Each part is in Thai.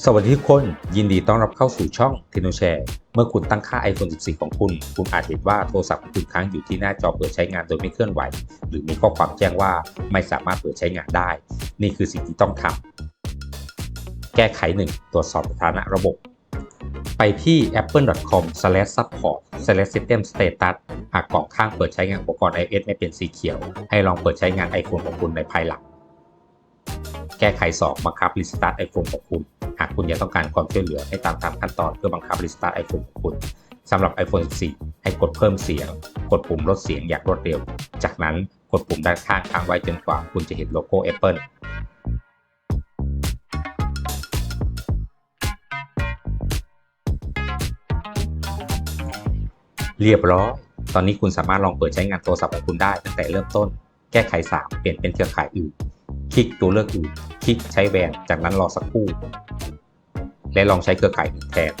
สวัสดีทุกคนยินดีต้อนรับเข้าสู่ช่องเทโนแชร์เมื่อคุณตั้งค่า iPhone 14 ของคุณ คุณอาจเห็นว่าโทรศัพท์ของคุณค้างอยู่ที่หน้าจอเปิดใช้งานโดยไม่เคลื่อนไหว หรือมีข้อความแจ้งว่าไม่สามารถเปิดใช้งานได้ นี่คือสิ่งที่ต้องทำแก้ไข 1 ตรวจสอบสถานะระบบ ไปที่ apple.com/support/system-status หากกล่องข้างเปิดใช้งานอุปกรณ์ iOS ไม่เป็นสีเขียว ให้ลองเปิดใช้งาน iPhone ของคุณในภายหลัง แก้ไข 2 บังคับรีสตาร์ท iPhone ของคุณากคุณยังต้องการความช่วยเหลือให้ตามตามขั้นตอนเพื่อบังคับรีสตาร์ท iPhone ของคุณสำหรับ iPhone 14 ให้กดเพิ่มเสียง กดปุ่มลดเสียงอย่างรวดเร็ว จากนั้นกดปุ่มด้านข้างค้างไว้จนกว่าคุณจะเห็นโลโก้ Apple เรียบร้อย ตอนนี้คุณสามารถลองเปิดใช้งานโทรศัพท์ของคุณได้ตั้งแต่เริ่มต้น แก้ไข 3 เปลี่ยนเป็นเครือข่ายอื่น คลิกตัวเลือกอื่น คลิกใช้แวน จากนั้นรอสักครู่ และลองใช้เครือข่ายอื่นแทน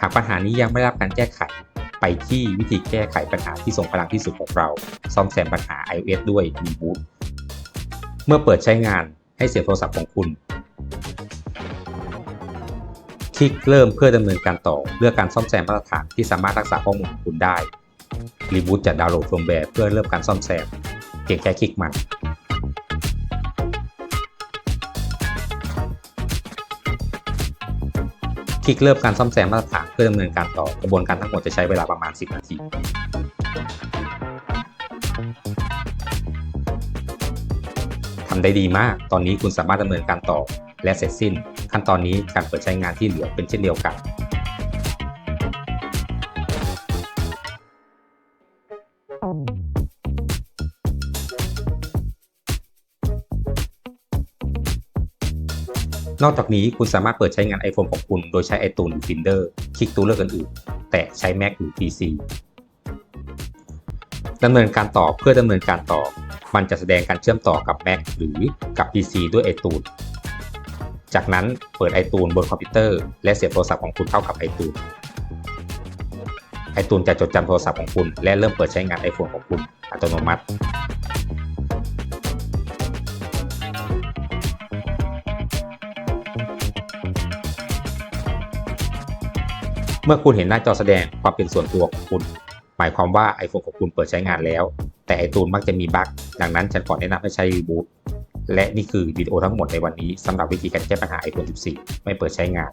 หากปัญหานี้ยังไม่ได้รับการแก้ไข ไปที่วิธีแก้ไขปัญหาที่ทรงพลังที่สุดของเรา ซ่อมแซมปัญหา iOS ด้วย Reboot เมื่อเปิดใช้งานให้เสียงโทรศัพท์ของคุณ คลิกเริ่มเพื่อดำเนินการต่อเลือกการซ่อมแซมมาตรฐานที่สามารถรักษาข้อมูลของคุณได้ Reboot จะดาวน์โหลดเฟิร์มแวร์เพื่อเริ่มการซ่อมแซมเพียงแค่คลิกมัน คลิกเริ่มการซ่อมแซมมาตรฐานเพื่อดำเนินการต่อกระบวนการทั้งหมดจะใช้เวลาประมาณ 10 นาทีทำได้ดีมาก ตอนนี้คุณสามารถดำเนินการต่อและเสร็จสิ้น ขั้นตอนนี้การเปิดใช้งานที่เหลือเป็นเช่นเดียวกัน นอกจากนี้คุณสามารถเปิดใช้งาน iPhone ของคุณ โดยใช้ iTunes หรือ Finder คลิกตัวเลือกอื่นๆแต่ใช้ Mac หรือ PC ดำเนินการต่อเพื่อดำเนินการต่อ มันจะแสดงการเชื่อมต่อกับ Mac หรือกับ PC ด้วย iTunes จากนั้นเปิด iTunes บนคอมพิวเตอร์ และเสียบโทรศัพท์ของคุณเข้ากับ iTunes iTunes จะจดจำโทรศัพท์ของคุณ และเริ่มเปิดใช้งาน iPhone ของคุณอัตโนมัติ เมื่อคุณเห็นหน้าจอแสดงความเป็นส่วนตัวของคุณ หมายความว่า iPhone ของคุณเปิดใช้งานแล้ว แต่ไอตูนมักจะมีบั๊กดังนั้นฉันขอแนะนำให้ใช้รีบูตและนี่คือวิดีโอทั้งหมดในวันนี้สำหรับวิธีการแก้ปัญหา iPhone 14 ไม่เปิดใช้งาน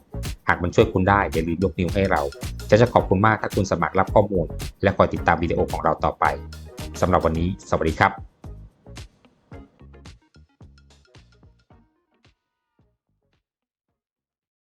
หากมันช่วยคุณได้ อย่าลืมยกนิ้วให้เรา จะจะขอบคุณมากถ้าคุณสมัครรับข้อมูล และคอยติดตามวิดีโอของเราต่อไปสำหรับวันนี้ สวัสดีครับ